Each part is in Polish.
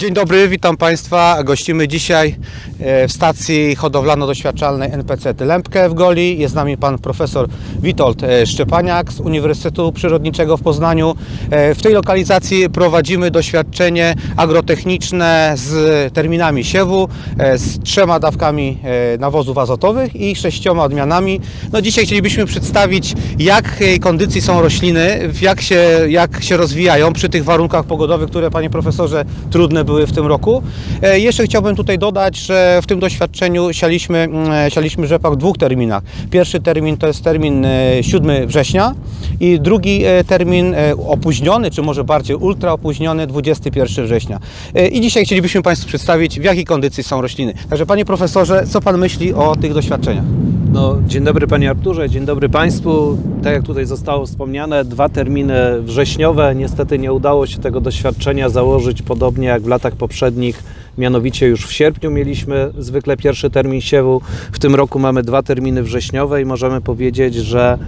Dzień dobry, witam Państwa. Gościmy dzisiaj e, w stacji hodowlano-doświadczalnej NPC Lębkę w Goli. Jest z nami pan profesor Witold e, Szczepaniak z Uniwersytetu Przyrodniczego w Poznaniu. E, W tej lokalizacji prowadzimy doświadczenie agrotechniczne z terminami siewu, z trzema dawkami nawozów azotowych i sześcioma odmianami. No dzisiaj chcielibyśmy przedstawić, jakiej kondycji są rośliny, jak się, jak się rozwijają przy tych warunkach pogodowych, które panie profesorze trudne były w tym roku. E, Jeszcze chciałbym tutaj dodać, że w tym doświadczeniu sialiśmy, mm, sialiśmy rzepak w dwóch terminach. Pierwszy termin to jest termin e, 7 września i drugi e, termin e, opóźniony, czy może bardziej ultra opóźniony 21 września. E, I dzisiaj chcielibyśmy Państwu przedstawić, w jakiej kondycji są rośliny. Także panie profesorze, co Pan myśli o tych doświadczeniach? No, dzień dobry Panie Arturze, dzień dobry Państwu. Tak jak tutaj zostało wspomniane, dwa terminy wrześniowe. Niestety nie udało się tego doświadczenia założyć podobnie jak w latach poprzednich. Mianowicie już w sierpniu mieliśmy zwykle pierwszy termin siewu. W tym roku mamy dwa terminy wrześniowe i możemy powiedzieć, że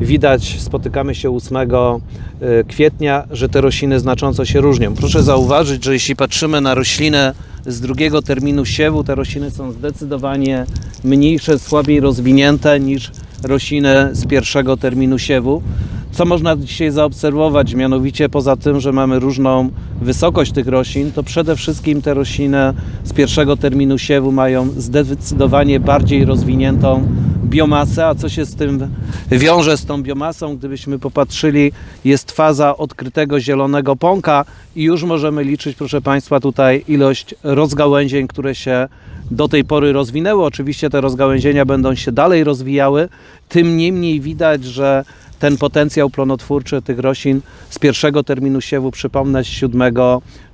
widać, spotykamy się 8 y, kwietnia, że te rośliny znacząco się różnią. Proszę zauważyć, że jeśli patrzymy na roślinę z drugiego terminu siewu, te rośliny są zdecydowanie mniejsze, słabiej rozwinięte niż rośliny z pierwszego terminu siewu. Co można dzisiaj zaobserwować, mianowicie poza tym, że mamy różną wysokość tych roślin, to przede wszystkim te rośliny z pierwszego terminu siewu mają zdecydowanie bardziej rozwiniętą biomasę, a co się z tym wiąże z tą biomasą, gdybyśmy popatrzyli, jest faza odkrytego zielonego pąka i już możemy liczyć, proszę Państwa, tutaj ilość rozgałęzień, które się do tej pory rozwinęły. Oczywiście te rozgałęzienia będą się dalej rozwijały, tym niemniej widać, że ten potencjał plonotwórczy tych roślin z pierwszego terminu siewu, przypomnę, z 7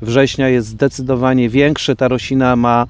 września jest zdecydowanie większy. Ta roślina ma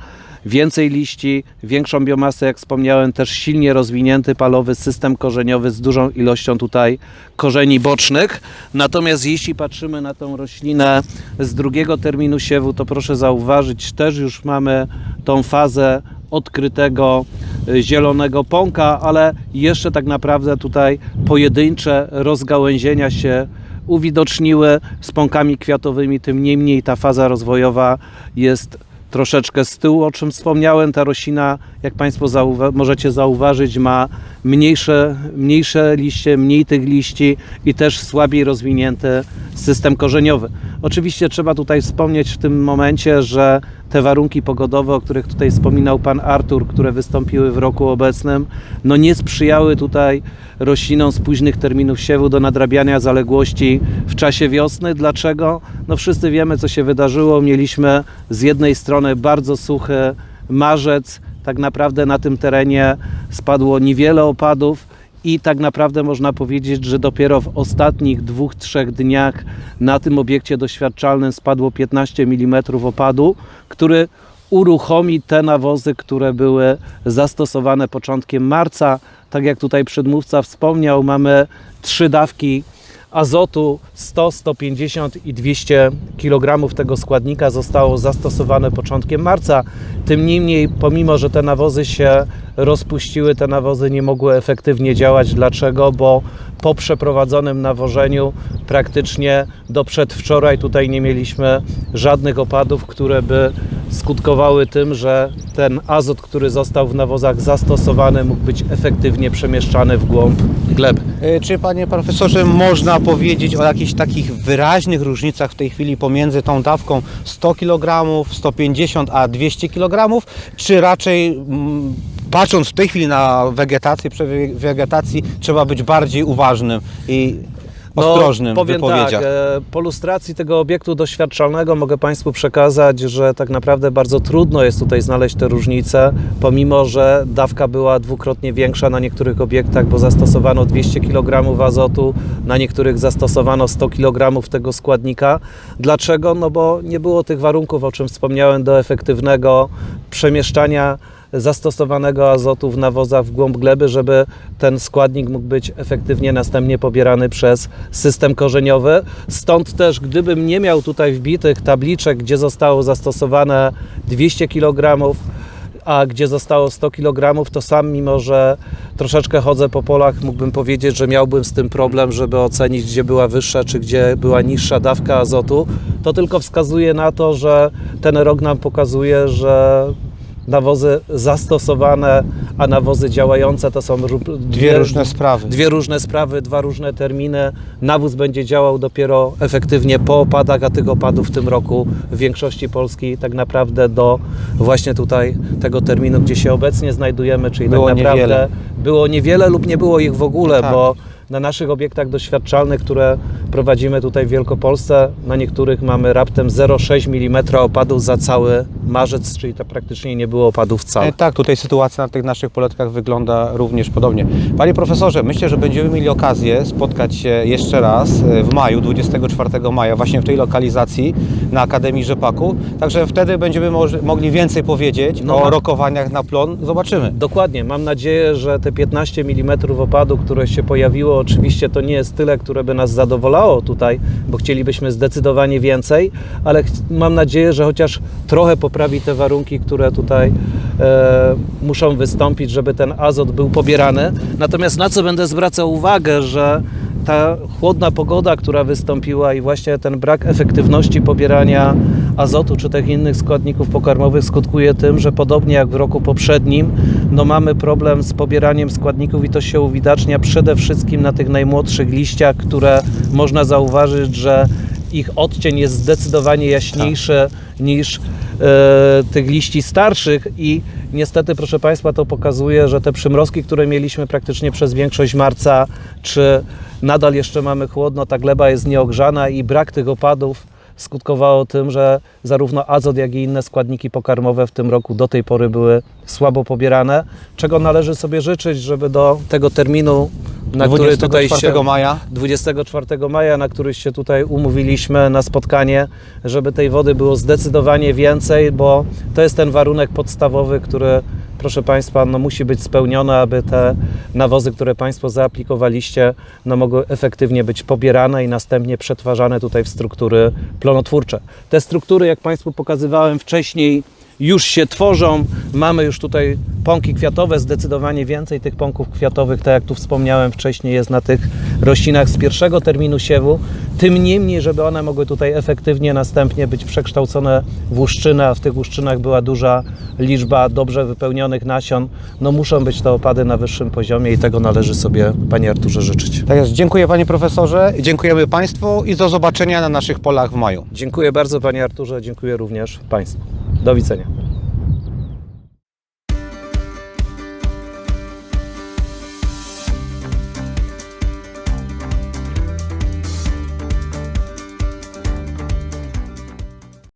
więcej liści, większą biomasę, jak wspomniałem, też silnie rozwinięty palowy system korzeniowy z dużą ilością tutaj korzeni bocznych. Natomiast jeśli patrzymy na tą roślinę z drugiego terminu siewu, to proszę zauważyć, też już mamy tą fazę odkrytego y, zielonego pąka, ale jeszcze tak naprawdę tutaj pojedyncze rozgałęzienia się uwidoczniły z pąkami kwiatowymi, tym niemniej ta faza rozwojowa jest troszeczkę z tyłu, o czym wspomniałem. Ta roślina, jak Państwo zauwa- możecie zauważyć, ma mniejsze, mniejsze liście, mniej tych liści i też słabiej rozwinięty system korzeniowy. Oczywiście trzeba tutaj wspomnieć w tym momencie, że te warunki pogodowe, o których tutaj wspominał Pan Artur, które wystąpiły w roku obecnym, no nie sprzyjały tutaj roślinom z późnych terminów siewu do nadrabiania zaległości w czasie wiosny. Dlaczego? No wszyscy wiemy, co się wydarzyło. Mieliśmy z jednej strony bardzo suchy marzec, tak naprawdę na tym terenie spadło niewiele opadów i tak naprawdę można powiedzieć, że dopiero w ostatnich dwóch, trzech dniach na tym obiekcie doświadczalnym spadło 15 mm opadu, który uruchomi te nawozy, które były zastosowane początkiem marca. Tak jak tutaj przedmówca wspomniał, mamy trzy dawki azotu 100, 150 i 200 kg tego składnika zostało zastosowane początkiem marca. Tym niemniej, pomimo że te nawozy się rozpuściły, te nawozy nie mogły efektywnie działać. Dlaczego? Bo po przeprowadzonym nawożeniu praktycznie do przedwczoraj tutaj nie mieliśmy żadnych opadów, które by skutkowały tym, że ten azot, który został w nawozach zastosowany, mógł być efektywnie przemieszczany w głąb gleby. E, Czy panie profesorze można powiedzieć o jakichś takich wyraźnych różnicach w tej chwili pomiędzy tą dawką 100 kg, 150 a 200 kg, czy raczej mm, patrząc w tej chwili na wegetację, przy we- wegetacji trzeba być bardziej uważnym i ostrożnym w No, powiem wypowiedziach? tak, po lustracji tego obiektu doświadczalnego mogę Państwu przekazać, że tak naprawdę bardzo trudno jest tutaj znaleźć te różnice, pomimo że dawka była dwukrotnie większa na niektórych obiektach, bo zastosowano 200 kg azotu, na niektórych zastosowano 100 kg tego składnika. Dlaczego? No bo nie było tych warunków, o czym wspomniałem, do efektywnego przemieszczania zastosowanego azotu w nawozach w głąb gleby, żeby ten składnik mógł być efektywnie następnie pobierany przez system korzeniowy. Stąd też, gdybym nie miał tutaj wbitych tabliczek, gdzie zostało zastosowane 200 kg a gdzie zostało 100 kg, to sam, mimo że troszeczkę chodzę po polach, mógłbym powiedzieć, że miałbym z tym problem, żeby ocenić, gdzie była wyższa, czy gdzie była niższa dawka azotu. To tylko wskazuje na to, że ten rok nam pokazuje, że nawozy zastosowane, a nawozy działające to są ró- Dwie różne sprawy. Dwie różne sprawy, dwa różne terminy. Nawóz będzie działał dopiero efektywnie po opadach, a tych opadów w tym roku w większości Polski tak naprawdę do właśnie tutaj tego terminu, gdzie się obecnie znajdujemy, czyli Było tak naprawdę niewiele. było niewiele lub nie było ich w ogóle, Tak. bo na naszych obiektach doświadczalnych, które prowadzimy tutaj w Wielkopolsce, na niektórych mamy raptem 0,6 mm opadów za cały marzec, czyli to praktycznie nie było opadów wcale. E, Tak, tutaj sytuacja na tych naszych poletkach wygląda również podobnie. Panie profesorze, myślę, że będziemy mieli okazję spotkać się jeszcze raz e, w maju, 24 maja, właśnie w tej lokalizacji na Akademii Rzepaku. Także wtedy będziemy mogli więcej powiedzieć No, o rokowaniach na plon. Zobaczymy. Dokładnie. Mam nadzieję, że te 15 mm opadu, które się pojawiło, oczywiście to nie jest tyle, które by nas zadowalało tutaj, bo chcielibyśmy zdecydowanie więcej, ale mam nadzieję, że chociaż trochę poprawi te warunki, które tutaj e, muszą wystąpić, żeby ten azot był pobierany. Natomiast na co będę zwracał uwagę, że ta chłodna pogoda, która wystąpiła i właśnie ten brak efektywności pobierania azotu czy tych innych składników pokarmowych skutkuje tym, że podobnie jak w roku poprzednim, no mamy problem z pobieraniem składników i to się uwidacznia przede wszystkim na tych najmłodszych liściach, które można zauważyć, że ich odcień jest zdecydowanie jaśniejszy niż e, tych liści starszych i niestety, proszę Państwa, to pokazuje, że te przymrozki, które mieliśmy praktycznie przez większość marca, czy nadal jeszcze mamy chłodno, ta gleba jest nieogrzana i brak tych opadów skutkowało tym, że zarówno azot, jak i inne składniki pokarmowe w tym roku do tej pory były słabo pobierane, czego należy sobie życzyć, żeby do tego terminu, na który tutaj 24 się... maja 24 maja, na który się tutaj umówiliśmy na spotkanie, żeby tej wody było zdecydowanie więcej, bo to jest ten warunek podstawowy, który proszę Państwa, no musi być spełniony, aby te nawozy, które Państwo zaaplikowaliście, no mogły efektywnie być pobierane i następnie przetwarzane tutaj w struktury plonotwórcze. Te struktury, jak Państwu pokazywałem wcześniej, już się tworzą. Mamy już tutaj pąki kwiatowe, zdecydowanie więcej tych pąków kwiatowych, tak jak tu wspomniałem wcześniej, jest na tych roślinach z pierwszego terminu siewu. Tym niemniej, żeby one mogły tutaj efektywnie następnie być przekształcone w łuszczyny, a w tych łuszczynach była duża liczba dobrze wypełnionych nasion, no muszą być te opady na wyższym poziomie i tego należy sobie, Panie Arturze, życzyć. Tak jest. Dziękuję Panie Profesorze, dziękujemy Państwu i do zobaczenia na naszych polach w maju. Dziękuję bardzo Panie Arturze, dziękuję również Państwu. Do widzenia.